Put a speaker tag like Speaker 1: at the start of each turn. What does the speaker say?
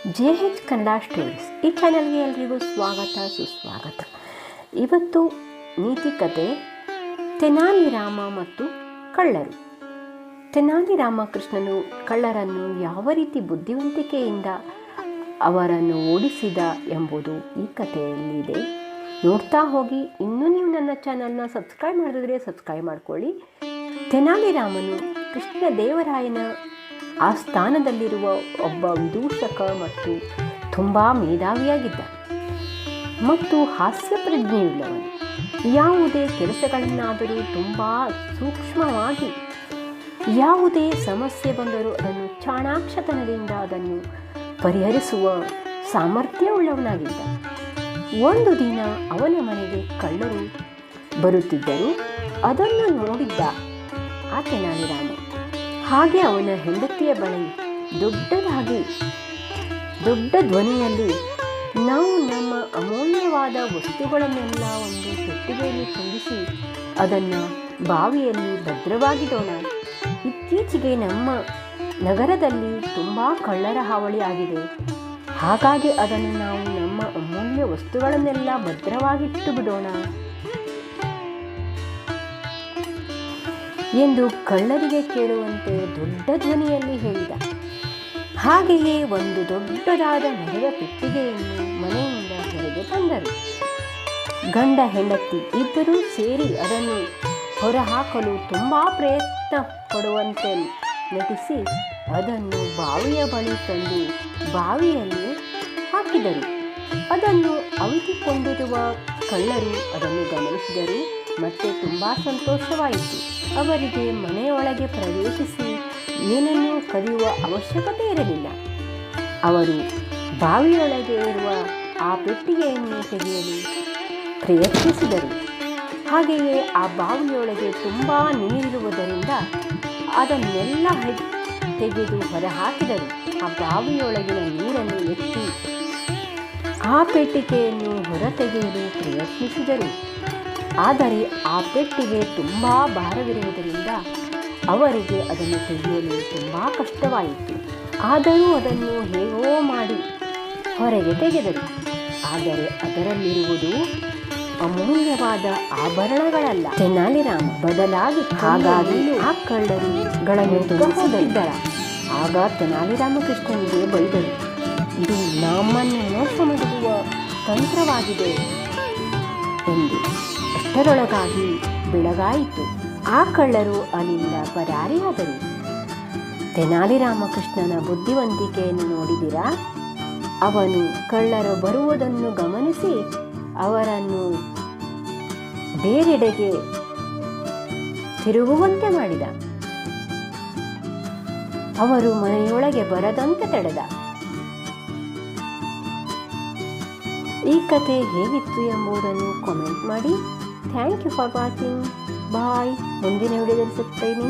Speaker 1: J H Kannada stories. ಈ ಚಾನಲ್ಗೆ ಎಲ್ರಿಗೂ ಸ್ವಾಗತ, ಸುಸ್ವಾಗತ. ಇವತ್ತು ನೀತಿ ಕತೆ ತೆನಾಲಿ ರಾಮ ಮತ್ತು ಕಳ್ಳರು. ತೆನಾಲಿ ರಾಮಕೃಷ್ಣನು ಕಳ್ಳರನ್ನು ಯಾವ ರೀತಿ ಬುದ್ಧಿವಂತಿಕೆಯಿಂದ ಅವರನ್ನು ಓಡಿಸಿದ ಎಂಬುದು ಈ ಕಥೆಯಲ್ಲಿದೆ ನೋಡ್ತಾ ಹೋಗಿ. ಇನ್ನೂ ನೀವು ನನ್ನ ಚಾನಲ್ನ ಸಬ್ಸ್ಕ್ರೈಬ್ ಮಾಡಿದ್ರೆ ಸಬ್ಸ್ಕ್ರೈಬ್ ಮಾಡ್ಕೊಳ್ಳಿ. ತೆನಾಲಿ ರಾಮನು ಕೃಷ್ಣ ದೇವರಾಯನ ಆಸ್ಥಾನದಲ್ಲಿರುವ ಒಬ್ಬ ವಿದೂಷಕ ಮತ್ತು ತುಂಬ ಮೇಧಾವಿಯಾಗಿದ್ದ ಮತ್ತು ಹಾಸ್ಯ ಪ್ರಜ್ಞೆಯುಳ್ಳವನು. ಯಾವುದೇ ಕೆಲಸಗಳನ್ನಾದರೂ ತುಂಬ ಸೂಕ್ಷ್ಮವಾಗಿ, ಯಾವುದೇ ಸಮಸ್ಯೆ ಬಂದರೂ ಅದನ್ನು ಚಾಣಾಕ್ಷತನದಿಂದ ಅದನ್ನು ಪರಿಹರಿಸುವ ಸಾಮರ್ಥ್ಯವುಳ್ಳವನಾಗಿದ್ದ ಒಂದು ದಿನ ಅವನ ಮನೆಗೆ ಕಳ್ಳರು ಬರುತ್ತಿದ್ದರು. ಅದನ್ನು ನೋಡಿದ್ದ ಆಕೆ ತೆನಾಲಿರಾಮ ಹಾಗೆ ಅವನ ಹೆಂಡತಿಯ ಬಳಿ ದೊಡ್ಡದಾಗಿ, ದೊಡ್ಡ ಧ್ವನಿಯಲ್ಲಿ, ನಾವು ನಮ್ಮ ಅಮೂಲ್ಯವಾದ ವಸ್ತುಗಳನ್ನೆಲ್ಲ ಒಂದು ಪೆಟ್ಟಿಗೆಯಲ್ಲಿ ತುಂಬಿಸಿ ಅದನ್ನು ಬಾವಿಯಲ್ಲಿ ಭದ್ರವಾಗಿಡೋಣ ಇತ್ತೀಚೆಗೆ ನಮ್ಮ ನಗರದಲ್ಲಿ ತುಂಬ ಕಳ್ಳರ ಹಾವಳಿ ಆಗಿದೆ. ಹಾಗಾಗಿ ಅದನ್ನು ನಾವು ನಮ್ಮ ಅಮೂಲ್ಯ ವಸ್ತುಗಳನ್ನೆಲ್ಲ ಭದ್ರವಾಗಿಟ್ಟು ಬಿಡೋಣ. ಎಂದು ಕಳ್ಳರಿಗೆ ಕೇಳುವಂತೆ ದೊಡ್ಡ ಧ್ವನಿಯಲ್ಲಿ ಹೇಳಿದ. ಹಾಗೆಯೇ ಒಂದು ದೊಡ್ಡದಾದ ಮರದ ಪೆಟ್ಟಿಗೆಯನ್ನು ಮನೆಯಿಂದ ಹೊರಗೆ ತಂದರು. ಗಂಡ ಹೆಂಡತಿ ಇಬ್ಬರೂ ಸೇರಿ ಅದನ್ನು ಹೊರಹಾಕಲು ತುಂಬ ಪ್ರಯತ್ನ ಪಡುವಂತೆ ನಟಿಸಿ ಅದನ್ನು ಬಾವಿಯ ಬಳಿ ತಂದು ಬಾವಿಯಲ್ಲಿ ಹಾಕಿದರು. ಅದನ್ನು ಅವಿತುಕೊಂಡಿರುವ ಕಳ್ಳರು ಅದನ್ನು ಗಮನಿಸಿದರು. ಮತ್ತೆ ತುಂಬ ಸಂತೋಷವಾಯಿತು. ಅವರಿಗೆ ಮನೆಯೊಳಗೆ ಪ್ರವೇಶಿಸಿ ಏನನ್ನೂ ಕದಿಯುವ ಅವಶ್ಯಕತೆ ಇರಲಿಲ್ಲ. ಅವರು ಬಾವಿಯೊಳಗೆ ಇರುವ ಆ ಪೆಟ್ಟಿಗೆಯನ್ನು ತೆಗೆಯಲು ಪ್ರಯತ್ನಿಸಿದರು. ಹಾಗೆಯೇ ಆ ಬಾವಿಯೊಳಗೆ ತುಂಬ ನೀರಿರುವುದರಿಂದ ಅದನ್ನೆಲ್ಲ ತೆಗೆದು ಹೊರಹಾಕಿದರು. ಆ ಬಾವಿಯೊಳಗಿನ ನೀರನ್ನು ಎತ್ತಿ ಆ ಪೆಟ್ಟಿಗೆಯನ್ನು ಹೊರತೆಗೆಯಲು ಪ್ರಯತ್ನಿಸಿದರು. ಆದರೆ ಆ ಪೆಟ್ಟಿಗೆ ತುಂಬ ಭಾರವಿರುವುದರಿಂದ ಅವರಿಗೆ ಅದನ್ನು ತೆಗೆಯಲು ತುಂಬ ಕಷ್ಟವಾಯಿತು. ಆದರೂ ಅದನ್ನು ಹೇಗೋ ಮಾಡಿ ಹೊರಗೆ ತೆಗೆದರು. ಆದರೆ ಅದರಲ್ಲಿರುವುದು ಅಮೂಲ್ಯವಾದ ಆಭರಣಗಳಲ್ಲ. ತೆನಾಲಿರಾಮ್ ಬದಲಾಗಿ ಹಾಗಾಗಿ ಆ ಕಳ್ಳರುಗಳನ್ನು ತುಂಬಿಸಿದ್ದಾರೆ. ಆಗ ತೆನಾಲಿರಾಮಕೃಷ್ಣನಿಗೆ ಬೈದರು ಇದು ನಮ್ಮನ್ನು ಮೋಸ ಮಾಡುವ ತಂತ್ರವಾಗಿದೆ ಎಂದು. ಅಷ್ಟರೊಳಗಾಗಿ ಬೆಳಗಾಯಿತು. ಆ ಕಳ್ಳರು ಅಲ್ಲಿಂದ ಪರಾರಿಯಾದರು. ತೆನಾಲಿರಾಮಕೃಷ್ಣನ ಬುದ್ಧಿವಂತಿಕೆಯನ್ನು ನೋಡಿದಿರಾ? ಅವನು ಕಳ್ಳರು ಬರುವುದನ್ನು ಗಮನಿಸಿ ಅವರನ್ನು ಬೇರೆಡೆಗೆ ತಿರುಗುವಂತೆ ಮಾಡಿದ. ಅವರು ಮನೆಯೊಳಗೆ ಬರದಂತೆ ತಡೆದ. ಈ ಕತೆ ಹೇಗಿತ್ತು ಎಂಬುದನ್ನು ಕಾಮೆಂಟ್ ಮಾಡಿ. thank you for watching bye ಮುಂದಿನ ವಿಡಿಯೋದಲ್ಲಿ ಸಿಗ್ತೇನೆ